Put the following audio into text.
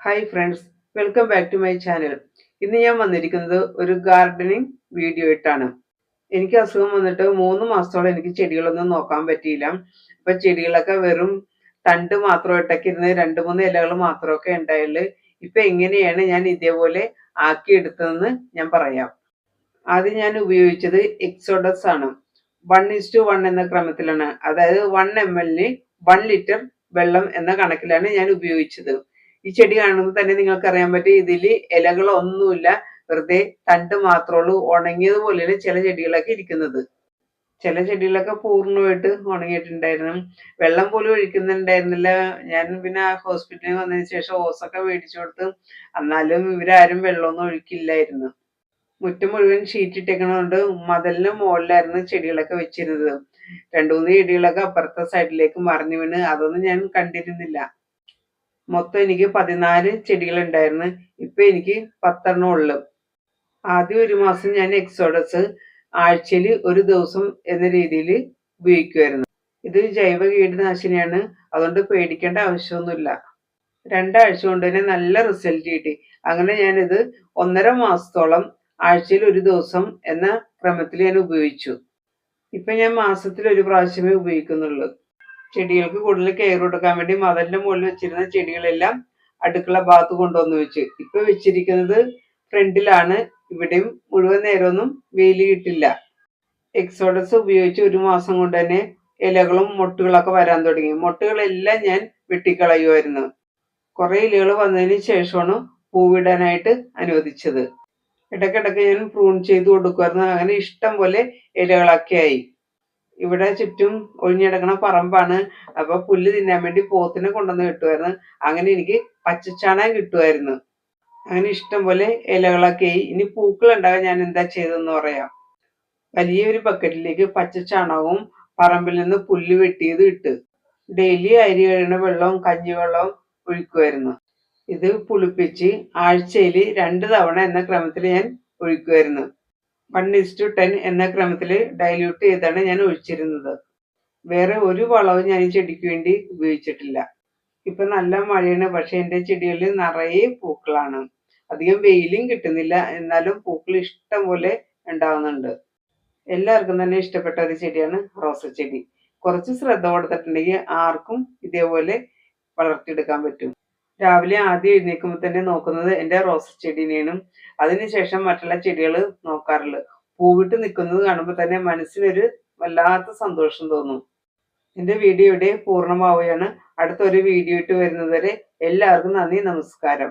Hi friends welcome back to my channel ഇന്ന് ഞാൻ വന്നിരിക്കുന്നത് ഒരു ഗാർഡനിങ് വീഡിയോ ആയിട്ടാണ് എനിക്ക് അസുഖം വന്നിട്ട് മൂന്ന് മാസത്തോളം എനിക്ക് ചെടികളൊന്നും നോക്കാൻ പറ്റിയില്ല. അപ്പൊ ചെടികളൊക്കെ വെറും തണ്ട് മാത്രം ഇട്ടൊക്കെ ഇരുന്ന് രണ്ട് മൂന്ന് ഇലകൾ മാത്രമൊക്കെ ഉണ്ടായുള്ളു. ഇപ്പൊ എങ്ങനെയാണ് ഞാൻ ഇതേപോലെ ആക്കിയെടുത്തതെന്ന് ഞാൻ പറയാം. ആദ്യം ഞാൻ ഉപയോഗിച്ചത് എക്സോഡസ് ആണ്. വൺ ഇസ് ടു വൺ എന്ന ക്രമത്തിലാണ്. അതായത് വൺ എം എല്ലിന് വൺ ലിറ്റർ വെള്ളം എന്ന കണക്കിലാണ് ഞാൻ ഉപയോഗിച്ചത്. ഈ ചെടി കാണുമ്പോൾ തന്നെ നിങ്ങൾക്ക് അറിയാൻ പറ്റും. ഇതിൽ ഇലകളൊന്നുമില്ല. വെറുതെ തണ്ട് മാത്രമേ ഉള്ളൂ. ഉണങ്ങിയതുപോലെയാണ് ചില ചെടികളൊക്കെ ഇരിക്കുന്നത്. ചില ചെടികളൊക്കെ പൂർണമായിട്ട് ഉണങ്ങിയിട്ടുണ്ടായിരുന്നു. വെള്ളം പോലും ഒഴിക്കുന്നുണ്ടായിരുന്നില്ല. ഞാൻ പിന്നെ ഹോസ്പിറ്റലിൽ വന്നതിന് ശേഷം ഓസൊക്കെ മേടിച്ചു കൊടുത്ത് എന്നാലും ഇവരാരും വെള്ളമൊന്നും ഒഴിക്കില്ലായിരുന്നു. മുറ്റം മുഴുവൻ ഷീറ്റ് ഇട്ടേക്കണോണ്ട് മതിലിന് മുകളിലായിരുന്നു ചെടികളൊക്കെ വെച്ചിരുന്നത്. രണ്ടു മൂന്ന് ചെടികളൊക്കെ അപ്പുറത്തെ സൈഡിലേക്ക് മറിഞ്ഞു വീണ് അതൊന്നും ഞാൻ കണ്ടിരുന്നില്ല. മൊത്തം എനിക്ക് പതിനാല് ചെടികൾ ഉണ്ടായിരുന്നു ഇപ്പൊ എനിക്ക് പത്തെണ്ണം ഉള്ളു. ആദ്യം ഒരു മാസം ഞാൻ എക്സോഡസ് ആഴ്ചയിൽ ഒരു ദിവസം എന്ന രീതിയിൽ ഉപയോഗിക്കുമായിരുന്നു ഇത് ജൈവ കീടനാശിനിയാണ്. അതുകൊണ്ട് പേടിക്കേണ്ട ആവശ്യമൊന്നുമില്ല. രണ്ടാഴ്ച കൊണ്ട് തന്നെ നല്ല റിസൾട്ട് കിട്ടി. അങ്ങനെ ഞാനിത് ഒന്നര മാസത്തോളം ആഴ്ചയിൽ ഒരു ദിവസം എന്ന ക്രമത്തിൽ ഞാൻ ഉപയോഗിച്ചു. ഇപ്പൊ ഞാൻ മാസത്തിൽ ഒരു പ്രാവശ്യമേ ഉപയോഗിക്കുന്നുള്ളൂ. ചെടികൾക്ക് കൂടുതൽ കെയർ കൊടുക്കാൻ വേണ്ടി മതലിന്റെ മുകളിൽ വെച്ചിരുന്ന ചെടികളെല്ലാം അടുക്കള ഭാഗത്ത് കൊണ്ടുവന്ന് വെച്ചു. ഇപ്പൊ വെച്ചിരിക്കുന്നത് ഫ്രണ്ടിലാണ് ഇവിടെയും മുഴുവൻ നേരമൊന്നും വെയിൽ കിട്ടില്ല. എക്സോഡസ് ഉപയോഗിച്ച് ഒരു മാസം കൊണ്ട് തന്നെ ഇലകളും മൊട്ടുകളൊക്കെ വരാൻ തുടങ്ങി. മൊട്ടുകളെല്ലാം ഞാൻ വെട്ടിക്കളയുമായിരുന്നു കുറെ ഇലകൾ വന്നതിന് ശേഷമാണ് പൂവിടാനായിട്ട് അനുവദിച്ചത്. ഇടയ്ക്കിടയ്ക്ക് ഞാൻ പ്രൂൺ ചെയ്ത് കൊടുക്കുമായിരുന്നു. അങ്ങനെ ഇഷ്ടം പോലെ ഇലകളൊക്കെ ആയി. ഇവിടെ ചുറ്റും ഒഴിഞ്ഞിടക്കണ പറമ്പാണ്. അപ്പൊ പുല്ല് തിന്നാൻ വേണ്ടി പോത്തിനെ കൊണ്ടുവന്ന് കിട്ടുമായിരുന്നു. അങ്ങനെ എനിക്ക് പച്ചച്ചാണകം കിട്ടുമായിരുന്നു. അങ്ങനെ ഇഷ്ടം പോലെ ഇലകളൊക്കെ ആയി. ഇനി പൂക്കൾ ഉണ്ടാകാൻ ഞാൻ എന്താ ചെയ്തതെന്ന് പറയാം. വലിയൊരു ബക്കറ്റിലേക്ക് പച്ചച്ചാണകവും പറമ്പിൽ നിന്ന് പുല്ല് വെട്ടിയത് ഇട്ട് ഡെയിലി അരി കഴിയുന്ന വെള്ളവും കഞ്ഞിവെള്ളവും ഒഴിക്കുമായിരുന്നു. ഇത് പുളിപ്പിച്ച് ആഴ്ചയിൽ രണ്ട് തവണ എന്ന ക്രമത്തിൽ ഞാൻ ഒഴിക്കുമായിരുന്നു. വൺ ഇസ് ടു ടെൻ എന്ന ക്രമത്തിൽ ഡൈല്യൂട്ട് ചെയ്താണ് ഞാൻ ഒഴിച്ചിരുന്നത്. വേറെ ഒരു വളവും ഞാൻ ഈ ചെടിക്ക് വേണ്ടി ഉപയോഗിച്ചിട്ടില്ല. ഇപ്പൊ നല്ല മഴയാണ് പക്ഷെ എന്റെ ചെടികളിൽ നിറയെ പൂക്കളാണ്. അധികം വെയിലും കിട്ടുന്നില്ല എന്നാലും പൂക്കൾ ഇഷ്ടം പോലെ ഉണ്ടാവുന്നുണ്ട്. എല്ലാവർക്കും തന്നെ ഇഷ്ടപ്പെട്ട ഒരു ചെടിയാണ് റോസ ചെടി. കുറച്ച് ശ്രദ്ധ കൊടുത്തിട്ടുണ്ടെങ്കിൽ ആർക്കും ഇതേപോലെ വളർത്തിയെടുക്കാൻ പറ്റും. രാവിലെ ആദ്യം എഴുന്നേൽക്കുമ്പോൾ തന്നെ നോക്കുന്നത് എന്റെ റോസ് ചെടീനെയാണ്. അതിനുശേഷം മറ്റുള്ള ചെടികൾ നോക്കാറുള്ളു പൂവിട്ട് നിൽക്കുന്നത് കാണുമ്പോൾ തന്നെ മനസ്സിനൊരു വല്ലാത്ത സന്തോഷം തോന്നും. എന്റെ വീഡിയോ ഇവിടെ പൂർണമാവുകയാണ്. അടുത്തൊരു വീഡിയോ ഇട്ട് വരുന്നതുവരെ എല്ലാവർക്കും നന്ദി നമസ്കാരം.